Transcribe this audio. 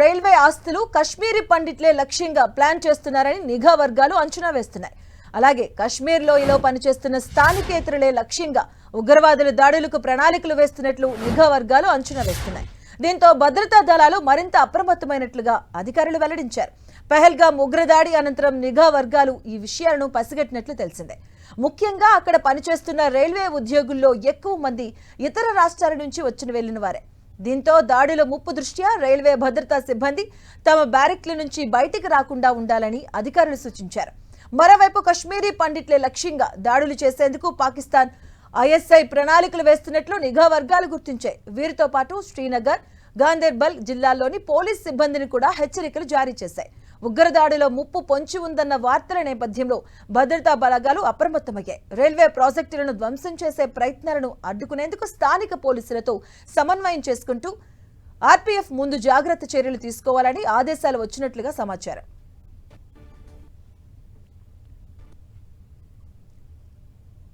Railway ఆస్తులు కశ్మీరీ పండిట్లే లక్ష్యంగా plan చేస్తున్నారని నిఘా వర్గాలు అంచనా వేస్తున్నాయి. అలాగే కశ్మీర్ లోయలో పనిచేస్తున్న స్థానికేతరులే లక్ష్యంగా ఉగ్రవాదుల దాడులకు ప్రణాళికలు వేస్తున్నట్లు నిఘా వర్గాలు అంచనా వేస్తున్నాయి. దీంతో భద్రతా దళాలు మరింత అప్రమత్తమైనట్లుగా అధికారులు వెల్లడించారు. పెహల్గా ఉగ్రదాడి అనంతరం నిఘా వర్గాలు ఈ విషయాలను పసిగట్టినట్లు తెలిసిందే. ముఖ్యంగా అక్కడ పనిచేస్తున్న రైల్వే ఉద్యోగుల్లో ఎక్కువ మంది ఇతర రాష్ట్రాల నుంచి వచ్చిన వెళ్ళిన వారే. దీంతో దాడుల ముప్పు దృష్ట్యా రైల్వే భద్రతా సిబ్బంది తమ బ్యారెక్ల నుంచి బయటికి రాకుండా ఉండాలని అధికారులు సూచించారు. మరోవైపు కశ్మీరీ పండిట్లే లక్ష్యంగా దాడులు చేసేందుకు పాకిస్తాన్ ఐఎస్ఐ ప్రణాళికలు వేస్తున్నట్లు నిఘా వర్గాలు గుర్తించాయి. వీరితో పాటు శ్రీనగర్ గాంధర్బల్ జిల్లాల్లోని పోలీస్ సిబ్బందిని కూడా హెచ్చరికలు జారీ చేశాయి. ఉగ్రదాడిలో ముప్పు పొంచి ఉందన్న వార్తల నేపథ్యంలో భద్రతా బలగాలు అప్రమత్తమయ్యాయి. రైల్వే ప్రాజెక్టులను ధ్వంసం చేసే ప్రయత్నాలను అడ్డుకునేందుకు స్థానిక పోలీసులతో సమన్వయం చేసుకుంటూ ఆర్పీఎఫ్ ముందు జాగ్రత్త చర్యలు తీసుకోవాలని ఆదేశాలు వచ్చినట్లుగా సమాచారం.